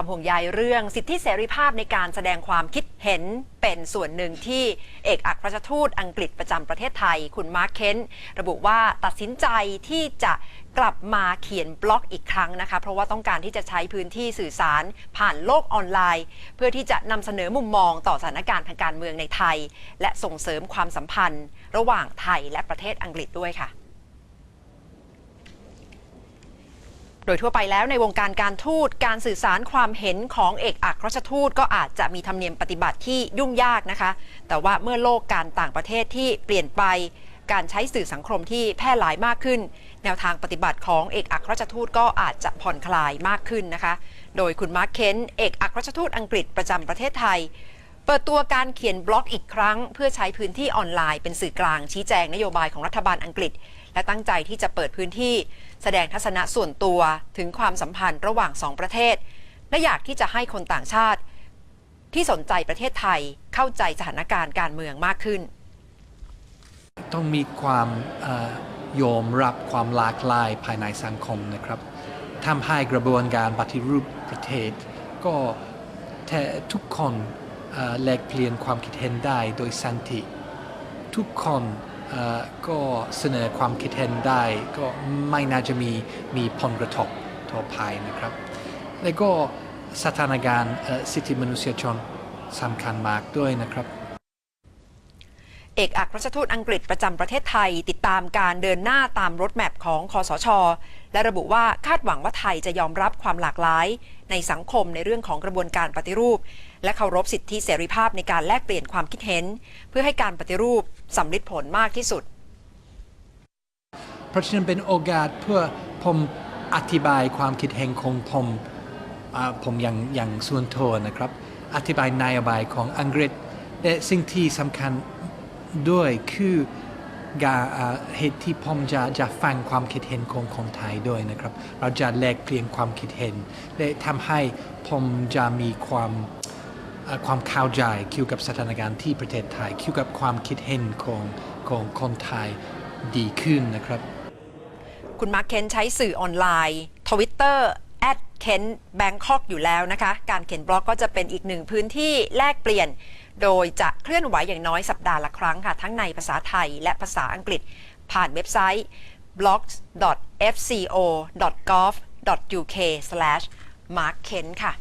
ความห่วงใยเรื่องสิทธิเสรีภาพในการแสดงความคิดเห็นเป็นส่วนหนึ่งที่เอกอัครราชทูตอังกฤษประจำประเทศไทย คุณมาร์คเคนระบุว่าตัดสินใจที่จะกลับมาเขียนบล็อกอีกครั้งนะคะ เพราะว่าต้องการที่จะใช้พื้นที่สื่อสารผ่านโลกออนไลน์ เพื่อที่จะนำเสนอมุมมองต่อสถานการณ์ทางการเมืองในไทย และส่งเสริมความสัมพันธ์ ระหว่างไทยและประเทศอังกฤษด้วยค่ะ โดยทั่วไปแล้วในวงการการทูตการสื่อสารความเห็นของเอกอัครราชทูตก็อาจจะมีธรรมเนียมปฏิบัติที่ยุ่งยากนะคะ แต่ว่าเมื่อโลกการต่างประเทศที่เปลี่ยนไปการใช้สื่อสังคมที่แพร่หลายมากขึ้น แนวทางปฏิบัติของเอกอัครราชทูตก็อาจจะผ่อนคลายมากขึ้นนะคะ โดยคุณมาร์คเคนเอกอัครราชทูตอังกฤษประจำประเทศไทย เปิดตัวการเขียนบล็อกอีกครั้ง เพื่อใช้พื้นที่ออนไลน์เป็นสื่อกลางชี้แจงนโยบายของรัฐบาลอังกฤษ และตั้งใจที่จะเปิดพื้นที่ แสดงทัศนะส่วนตัวถึงความสัมพันธ์ระหว่างสองประเทศ และอยากที่จะให้คนต่างชาติ ที่สนใจประเทศไทยเข้าใจสถานการณ์การเมืองมากขึ้น ต้องมีความยอมรับความหลากหลายภายในสังคมนะครับทำให้กระบวนการปฏิรูปประเทศ ก็ทุกคน แลกเปลี่ยนความคิดเห็นได้โดยสันติ ทุกคนก็เสนอความคิดเห็นได้ ก็ไม่น่าจะมีมีผลกระทบต่อภายนะครับ และก็สถานการณ์สิทธิมนุษยชนสำคัญมากด้วยนะครับ เอกอัครราชทูตอังกฤษประจำประเทศไทย ติดตามการเดินหน้าตามรถแมพของคอสช และระบุว่าคาดหวังว่าไทยจะยอมรับความหลากหลาย ในสังคมในเรื่องของกระบวนการปฏิรูป และเคารพสิทธิเสรีภาพในการแลกเปลี่ยนความคิดเห็น เพื่อให้การปฏิรูปสำลิดผลมากที่สุด เพราะฉะนั้นเป็นโอกาสเพื่อผมอธิบายความคิดเห็นของผมผมอย่างอย่างส่วนตัวนะครับ อธิบายนโยบายของอังกฤษและสิ่งที่สำคัญ ด้วยคือกาอ่าเหตุที่ผมจะจะฟังความคิดเห็นของคนไทยด้วยนะครับ เราจะแลกเปลี่ยนความคิดเห็น และทำให้ผมจะมีความความเข้าใจเกี่ยวกับสถานการณ์ที่ประเทศไทยเกี่ยวกับความคิดเห็นของของคนไทยดีขึ้นนะครับ คุณมาร์คเคนใช้สื่อออนไลน์ทวิตเตอร์ เคนแบงคอกอยู่แล้วนะคะ การเขียนบล็อกก็จะเป็นอีกหนึ่งพื้นที่แลกเปลี่ยน โดยจะเคลื่อนไหวอย่างน้อยสัปดาห์ละครั้งค่ะ ทั้งในภาษาไทยและภาษาอังกฤษ ผ่านเว็บไซต์ blogs.fco.gov.uk/markken ค่ะ